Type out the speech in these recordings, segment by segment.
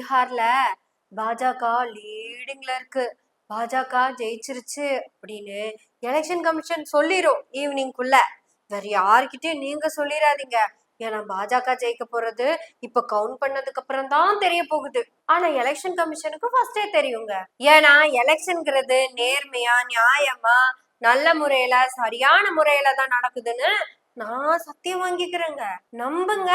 பீகார்ல பாஜக லீடிங்ல இருக்கு. பாஜக ஜெயிச்சிருச்சு அப்படின்னு எலெக்ஷன் கமிஷன் சொல்லிரும் ஈவினிங்குள்ள வேற யார்கிட்டயும் நீங்க சொல்லிடாதீங்க ஏன்னா பாஜக ஜெயிக்க போறது இப்ப கவுண்ட் பண்ணதுக்கு அப்புறம் தான் தெரிய போகுது. ஆனா எலெக்ஷன் கமிஷனுக்கு ஃபர்ஸ்டே தெரியுங்க. ஏன்னா எலெக்ஷன்ங்கிறது நேர்மையா நியாயமா நல்ல முறையில சரியான முறையில தான் நடக்குதுன்னு நான் சத்தியம் வாங்கிக்கிறேங்க. நம்புங்க.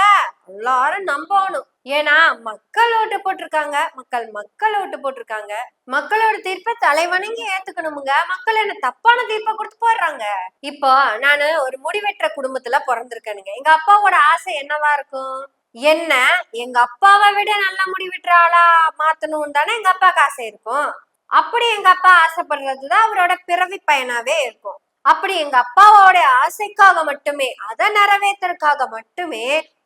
எல்லாரும் நம்பணும். ஏன்னா மக்கள் ஓட்டு போட்டிருக்காங்க. மக்கள் மக்கள் ஓட்டு போட்டிருக்காங்க. மக்களோட தீர்ப்பை தலைவணங்கி ஏத்துக்கணுமுங்க. மக்கள் என்ன தப்பான தீர்ப்பை கொடுத்து போடுறாங்க. இப்போ நானு ஒரு முடிவெற்ற குடும்பத்துல பிறந்திருக்கேனுங்க. எங்க அப்பாவோட ஆசை என்னவா இருக்கும்? என்ன? எங்க அப்பாவை விட நல்ல முடிவெற்ற ஆளா மாத்தணும் தானே எங்க அப்பாவுக்கு ஆசை இருக்கும். அப்படி எங்க அப்பா ஆசைப்படுறதுதான் அவரோட பிறவி பயனாவே இருக்கும். அப்படி எங்க அப்பாவோட ஆசைக்காக மட்டுமே அதை நிறைவேற்றுறதுக்காக மட்டுமே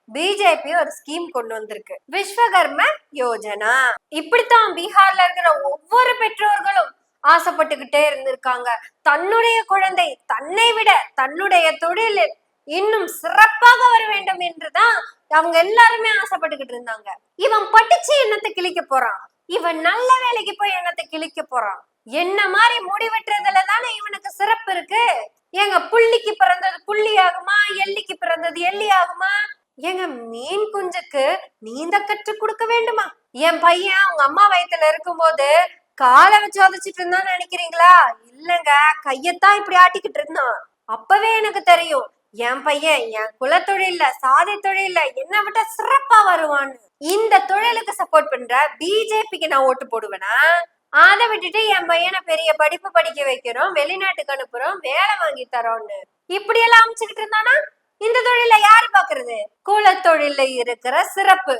பிஜேபி ஒரு ஸ்கீம் கொண்டு வந்திருக்கு. விஸ்வகர்ம யோஜனா. இப்படித்தான் பீகார்ல இருக்கிற ஒவ்வொரு பெற்றோர்களும் ஆசைப்பட்டுக்கிட்டே இருந்திருக்காங்க. தன்னுடைய குழந்தை தன்னை விட தன்னுடைய தொழிலில் இன்னும் சிறப்பாக வர வேண்டும் என்றுதான் அவங்க எல்லாருமே ஆசைப்பட்டுக்கிட்டு இருந்தாங்க. இவன் படிச்சு என்னத்தை கிழிக்க போறான்? இவன் நல்ல வேலைக்கு போய் என்னத்தை கிழிக்க போறான்? என்ன மாதிரி முடிவெட்டுறதுல தானே இவனுக்கு சிறப்பு இருக்கு? எங்க புள்ளிக்கு பிறந்தது புள்ளி ஆகுமா எல்லிக்கு பிறந்தது எள்ளி ஆகுமா எங்க மீன் குஞ்சுக்கு நீந்த கற்று கொடுக்க வேண்டுமா? என் பையன் உங்க அம்மா வயித்துல இருக்கும்போது காலை வச்சு உதச்சிட்டு இருந்தான்னு நினைக்கிறீங்களா? இல்லங்க கையத்தான் இப்படி ஆட்டிக்கிட்டு இருந்தான். அப்பவே எனக்கு தெரியும் என் பையன் என் குலத்தொழில சாதி தொழில்ல என்ன விட சிறப்பா வருவான்னு. இந்த தொழிலுக்கு சப்போர்ட் பண்ற பிஜேபிக்கு நான் ஓட்டு போடுவேனா? அதை விட்டுட்டு என் பையனை பெரிய படிப்பு படிக்க வைக்கிறோம் வெளிநாட்டுக்கு அனுப்புறோம் வேலை வாங்கி தரோம்னு. இப்படி எல்லாம் அமைச்சுக்கிட்டு இருந்தானா? இந்த தொழில யாரு பாக்குறது குலத்தொழில்ல இருக்கிற சிறப்பு.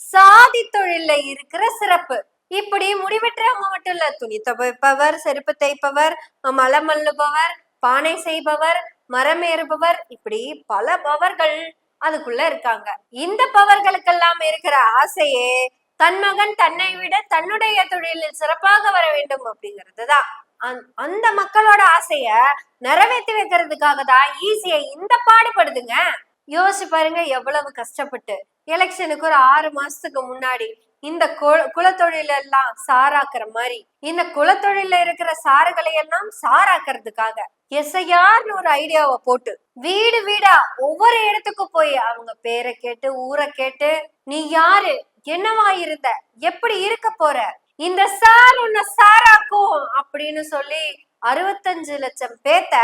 சாதி தொழில்ல இருக்கிற சிறப்பு. இப்படி முடிவெற்றவங்க மட்டும் இல்ல துணி துவைப்பவர் செருப்பு தைப்பவர் மலம் அள்ளுபவர் பானை செய்பவர் மரம் ஏறுபவர் இப்படி பல பவர்கள் அதுக்குள்ள இருக்காங்க. இந்த பவர்களுக்கெல்லாம் இருக்கிற ஆசையே தன் மகன் தன்னை விட தன்னுடைய தொழிலில் சிறப்பாக வர வேண்டும் அப்படிங்கிறது தான். அந்த மக்களோட ஆசைய நிறைவேற்றி வைக்கிறதுக்காக தான் ஈஸியா இந்த பாடுபடுதுங்க யோசிச்சு பாருங்க எவ்வளவு கஷ்டப்பட்டு. எலெக்ஷனுக்கு ஒரு ஆறு மாசத்துக்கு முன்னாடி இந்த குலத்தொழில எல்லாம் சாராக்குற மாதிரி இந்த குலத்தொழில இருக்கிற சாறுகளை எல்லாம் சாராக்குறதுக்காக எஸ்ஐஆர்னு ஒரு ஐடியாவை போட்டு வீடு வீடா ஒவ்வொரு இடத்துக்கும் போய் அவங்க பேரை கேட்டு ஊரை கேட்டு நீ யாரு? என்னவா இருந்த? எப்படி இருக்க போற? இந்த சார் உன்னை சாராக்கும் அப்படின்னு சொல்லி அறுபத்தஞ்சு லட்சம் பேத்த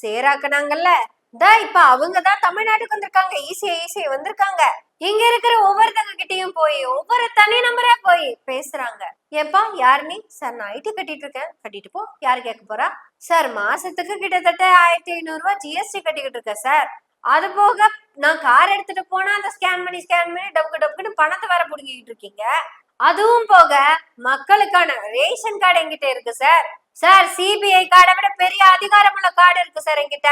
சேராக்குனாங்கல்ல? தா இப்ப அவங்க தான் தமிழ்நாட்டுக்கு வந்திருக்காங்க. ஈஸியா ஈஸியா வந்திருக்காங்க. இங்க இருக்கிற ஒவ்வொருத்தங்க கிட்டயும் போய் ஒவ்வொரு தனி நம்பரா போய் பேசுறாங்க. ஏப்பா யார் நீ? சார் நான் ஐடி கட்டிட்டு இருக்கேன். கட்டிட்டு போ. யாரு கேட்க போறா? சார் மாசத்துக்கு கிட்டத்தட்ட ஆயிரத்தி ஐநூறு ரூபாய் ஜிஎஸ்டி கட்டிக்கிட்டு இருக்கேன் சார். அது போக நான் கார் எடுத்துட்டு போனா அந்த ஸ்கேன் பண்ணி ஸ்கேன் பண்ணி டபுக்கு டபுக்குன்னு பணத்தை வேற புடுங்கிட்டு இருக்கீங்க. அதுவும் போக மக்களுக்கான ரேஷன் கார்டு என்கிட்ட இருக்கு சார் சார் சிபிஐ கார்டை விட பெரிய அதிகாரமுள்ள கார்டு இருக்கு சார் என்கிட்ட.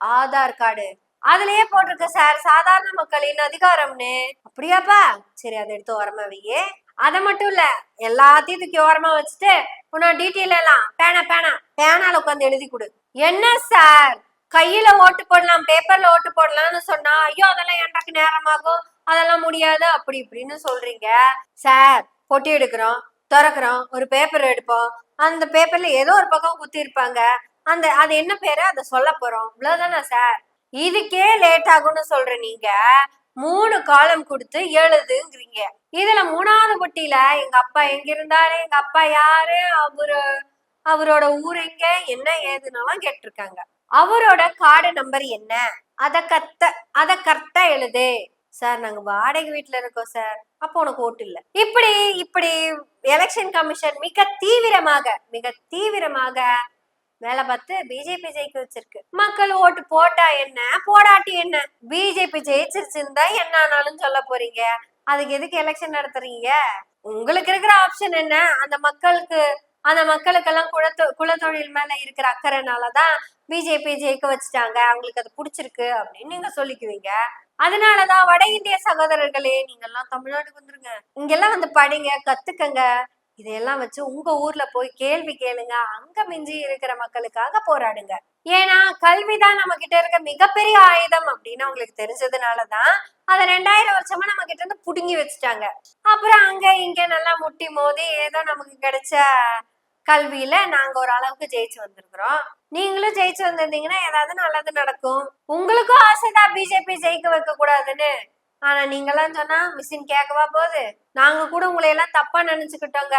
ஆதார் கார்டு அதுலயே போட்டிருக்கு சார் சாதாரண மக்களின் அதிகாரம்னு. அப்படியாப்பா? சரி அதை எடுத்து ஓரமா வையே. அதை மட்டும் இல்ல எல்லாத்தையும் தூக்கி ஓரமா வச்சுட்டு உன்னோட டீட்டெயில் எல்லாம் பேனா பேனா பேனால உட்காந்து எழுதி கொடு. என்ன சார் கையில ஓட்டு போடலாம் பேப்பர்ல ஓட்டு போடலாம்னு சொன்னா ஐயோ அதெல்லாம் எனக்கு நேரமாகும்? அதெல்லாம் முடியாது அப்படி இப்படின்னு சொல்றீங்க. சார் பொட்டி எடுக்கிறோம் திறக்கிறோம் ஒரு பேப்பர் எடுப்போம். அந்த பேப்பர்ல ஏதோ ஒரு பக்கம் குத்தி இருப்பாங்க அந்த அது என்ன பேரு? அதை சொல்ல போறோம். இவ்வளவுதானா சார்? இதுக்கே லேட் ஆகும்னு சொல்ற நீங்க மூணு காலம் கொடுத்து எழுதுங்கிறீங்க. இதுல மூணாவது பொட்டியில எங்க அப்பா எங்க இருந்தாரு? எங்க அப்பா யாரு? அவரு அவரோட ஊர் எங்க? என்ன ஏதுன்னெல்லாம் கேட்டிருக்காங்க. அவரோட கார்டு நம்பர் என்ன? அத கத்த அத கரெக்டா எழுது. சார் நாங்க வாடகை வீட்டுல இருக்கோம் சார். அப்போ உனக்கு ஓட்டு இல்ல. இப்படி இப்படி எலெக்ஷன் கமிஷன் மிக தீவிரமாக மிக தீவிரமாக வேலை பார்த்து பிஜேபி ஜெயிக்க வச்சிருக்கு. மக்கள் ஓட்டு போட்டா என்ன? போடாட்டி என்ன? பிஜேபி ஜெயிச்சிருச்சுன்னு என்ன ஆனாலும் சொல்ல போறீங்க. அதுக்கு எதுக்கு எலெக்ஷன் நடத்துறீங்க? உங்களுக்கு இருக்கிற ஆப்ஷன் என்ன? அந்த மக்களுக்கு அந்த மக்களுக்கெல்லாம் குலத்தொ குலத்தொழில் மேல இருக்கிற அக்கறைனாலதான் பிஜேபி ஜெயிக்க வச்சுட்டாங்க. அவங்களுக்கு அது பிடிச்சிருக்கு அப்படின்னு நீங்க சொல்லிக்குவீங்க. அதனாலதான் வட இந்திய சகோதரர்களே நீங்க எல்லாம் தமிழ்நாட்டுக்கு வந்துருங்க. இங்கெல்லாம் வந்து படிங்க கத்துக்கங்க. இதையெல்லாம் வச்சு உங்க ஊர்ல போய் கேள்வி கேளுங்க. அங்க மிஞ்சி இருக்கிற மக்களுக்காக போராடுங்க. ஏன்னா கல்விதான் நம்ம கிட்ட இருக்க மிகப்பெரிய ஆயுதம் அப்படின்னு அவங்களுக்கு தெரிஞ்சதுனாலதான் அத ரெண்டாயிரம் வருஷமா நம்ம கிட்ட இருந்து புடுங்கி வச்சுட்டாங்க. அப்புறம் அங்க இங்க நல்லா முட்டி மோதி ஏதோ நமக்கு கிடைச்ச கல்வியில நாங்க ஒரு அளவுக்கு ஜெயிச்சு வந்திருக்கிறோம். நீங்களும் ஜெயிச்சு வந்திருந்தீங்கன்னா ஏதாவது நல்லது நடக்கும். உங்களுக்கும் ஆசைதான் பிஜேபி ஜெயிக்க வைக்க கூடாதுன்னு ஆனா நீங்கெல்லாம் சொன்னா மிஷின் கேட்கவா போகுது? நாங்க கூட உங்களை எல்லாம் தப்பா நினைச்சுக்கிட்டோங்க.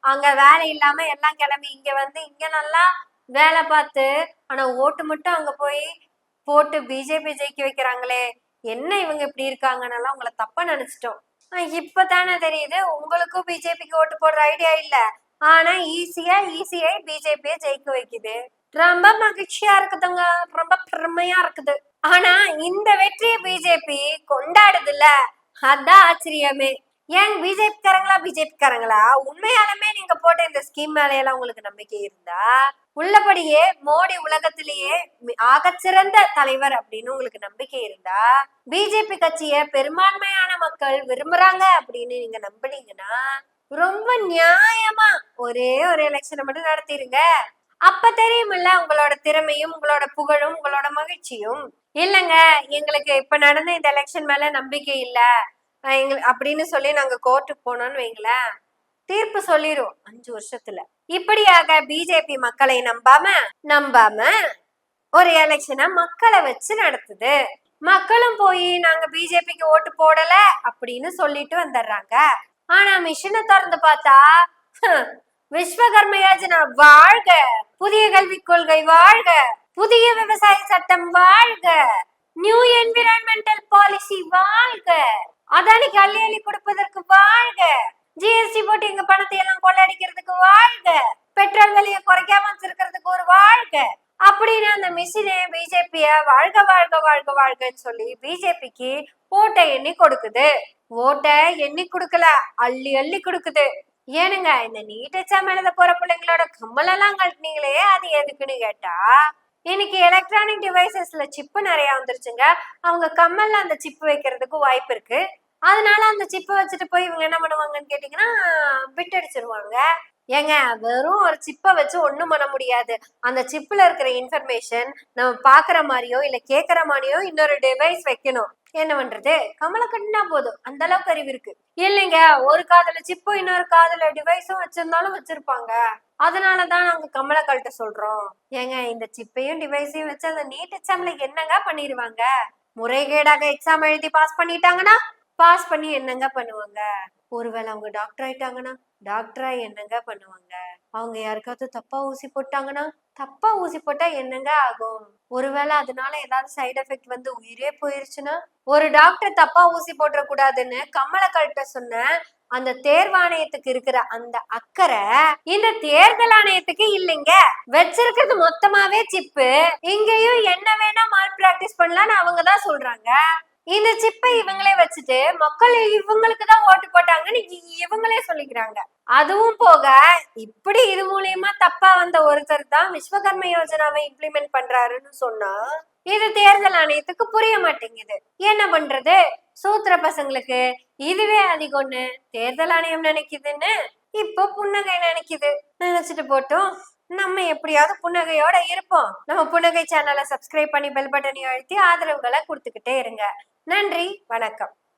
அங்க வேலை இல்லாம எல்லாம் கிளம்பி இங்க வந்து இங்க நல்லா வேலை பார்த்து ஆனா ஓட்டு மட்டும் அங்க போய் போட்டு பிஜேபி ஜெயிக்க வைக்கிறாங்களே. என்ன இவங்க இப்படி இருக்காங்கன்னெல்லாம் உங்களை தப்பா நினைச்சிட்டோம். ஆஹ் இப்பதானே தெரியுது. உங்களுக்கும் பிஜேபிக்கு ஓட்டு போடுற ஐடியா இல்ல. ஆனா ஈஸியா ஈஸியா பிஜேபியை ஜெயிக்க வைக்குது. ரொம்ப மகிழ்ச்சியா இருக்குதுங்க. ரொம்ப பெருமையா இருக்குது. ஆனா இந்த வெற்றியை பிஜேபி கொண்டாடுது இல்ல அதான் ஆச்சரியமே. ஏன் பிஜேபி காரங்களா பிஜேபி காரங்களா உண்மையாலுமே நீங்க போட்ட இந்த ஸ்கீம் மேலையெல்லாம் உங்களுக்கு நம்பிக்கை இருந்தா உள்ளபடியே மோடி உலகத்திலேயே ஆகச்சிறந்த தலைவர் அப்படின்னு உங்களுக்கு நம்பிக்கை இருந்தா பிஜேபி கட்சிய பெரும்பான்மையான மக்கள் விரும்புறாங்க அப்படின்னு நீங்க நம்புனீங்கன்னா ரொம்ப நியாயமா ஒரே ஒரு எலெக்ஷனை மட்டும் நடத்திருங்க. அப்ப தெரியுமில்ல உங்களோட திறமையும் உங்களோட புகழும் உங்களோட மகிழ்ச்சியும். இல்லைங்க எங்களுக்கு இப்ப நடந்த இந்த எலெக்ஷன் மேல நம்பிக்கை இல்ல. அஹ் அப்படின்னு சொல்லி நாங்க கோர்ட்டுக்கு போனோம்னு வைங்களேன். தீர்ப்பு சொல்லிரும் அஞ்சு வருஷத்துல. இப்படியாக பிஜேபி மக்களை நம்பாம நம்பாம ஒரு எலெக்ஷனை மக்களை வச்சு நடத்துது. மக்களும் போய் நாங்க பிஜேபிக்கு ஓட்டு போடல அப்படின்னு சொல்லிட்டு வந்துடுறாங்க. ஆனா மிஷினை திறந்து பார்த்தா விஸ்வகர்ம யோஜனா வாழ்க புதிய கல்விக் கொள்கை வாழ்க புதிய விவசாய சட்டம் வாழ்க நியூ என்விரான்மெண்டல் பாலிசி வாழ்க அதானி அள்ளி அள்ளி கொடுப்பதற்கு வாழ்க ஜிஎஸ்டி போட்டு எங்க பணத்தை எல்லாம் கொள்ளடிக்கிறதுக்கு வாழ்க பெட்ரோல் விலையை குறைக்காம வச்சிருக்கிறதுக்கு ஒரு வாழ்க அப்படின்னு அந்த மிஷினே பிஜேபிய வாழ்க வாழ்க வாழ்க வாழ்கன்னு சொல்லி பிஜேபிக்கு ஓட்டை எண்ணி கொடுக்குது. ஓட்டை எண்ணி கொடுக்கல அள்ளி அள்ளி கொடுக்குது. ஏனுங்க இந்த நீட் எக்ஸாம் எழுத போற பிள்ளைங்களோட கம்மலெல்லாம் கழட்டினீங்களே அது எதுக்குன்னு கேட்டா இன்னைக்கு எலக்ட்ரானிக் டிவைசஸ்ல சிப்பு நிறைய வந்துருச்சுங்க. அவங்க கம்மல்ல அந்த சிப்பு வைக்கிறதுக்கு வாய்ப்பு இருக்கு. அதனால அந்த சிப்பை வச்சுட்டு போய் இவங்க என்ன பண்ணுவாங்கன்னு கேட்டீங்கன்னா பிட் அடிச்சிருவாங்க ஏங்க வெறும் ஒரு சிப்பை வச்சு ஒண்ணும் பண்ண முடியாது. அந்த சிப்பில் இருக்கிற இன்ஃபர்மேஷன் நம்ம பாக்குற மாதிரியோ இல்ல கேட்குற மாதிரியோ இன்னொரு டிவைஸ் வைக்கணும். என்ன பண்றது? கமலை கட்டினா போதும். அந்த அளவுக்கு அறிவு இருக்கு. இல்லைங்க ஒரு காதுல சிப்பும் இன்னொரு காதுல டிவைஸும் வச்சிருந்தாலும் வச்சிருப்பாங்க. அதனாலதான் நாங்க கமலை கழட்ட சொல்றோம். ஏங்க இந்த சிப்பையும் டிவைஸையும் வச்சு அந்த நீட் எக்ஸாம்ல என்னங்க பண்ணிடுவாங்க முறைகேடாக எக்ஸாம் எழுதி பாஸ் பண்ணிட்டாங்கன்னா பாஸ் பண்ணி என்னங்க பண்ணுவாங்க? ஒருவேளை அவங்க டாக்டர் ஆயிட்டாங்கன்னா டாக்டரா என்னங்க பண்ணுவாங்க? அவங்க யாருக்காவது தப்பா ஊசி போட்டாங்கன்னா தப்பா ஊசி போட்டா என்னங்க ஆகும்? ஒருவேளை அதனால ஏதாவது சைடு எஃபெக்ட் வந்து உயிரே போயிருச்சுன்னா ஒரு டாக்டர் தப்பா ஊசி போட்டுற கூடாதுன்னு கமலக்கல்கிட்ட சொன்ன அந்த தேர்வாணையத்துக்கு இருக்கிற அந்த அக்கறை இந்த தேர்தல் ஆணையத்துக்கு இல்லைங்க. வச்சிருக்கிறது மொத்தமாவே சிப்பு இங்கேயும் என்ன வேணா மால் பிராக்டிஸ் பண்ணலாம்னு அவங்க தான் சொல்றாங்க. இந்த சிப்பை இவங்களே வச்சுட்டு மக்கள் இவங்களுக்கு தான் ஓட்டு போட்டாங்கன்னு இவங்களே சொல்லிக்கிறாங்க. அதுவும் போக இப்படி இது மூலியமா தப்பா வந்த ஒருத்தர் தான் விஸ்வகர்ம யோஜனாவை இம்ப்ளிமெண்ட் பண்றாருன்னு சொன்னா இது தேர்தல் ஆணையத்துக்கு புரிய மாட்டேங்குது. என்ன பண்றது? சூத்திர பசங்களுக்கு இதுவே அதிகம்னு தேர்தல் ஆணையம் நினைக்குதுன்னு இப்போ புன்னகை நினைக்குது. நினைச்சிட்டு போட்டோம். நம்ம எப்படியாவது புன்னகையோட இருப்போம். நம்ம புன்னகை சேனலை சப்ஸ்கிரைப் பண்ணி பெல் பட்டனை அழுத்தி ஆதரவுகளை கொடுத்துக்கிட்டே இருங்க. நன்றி வணக்கம்.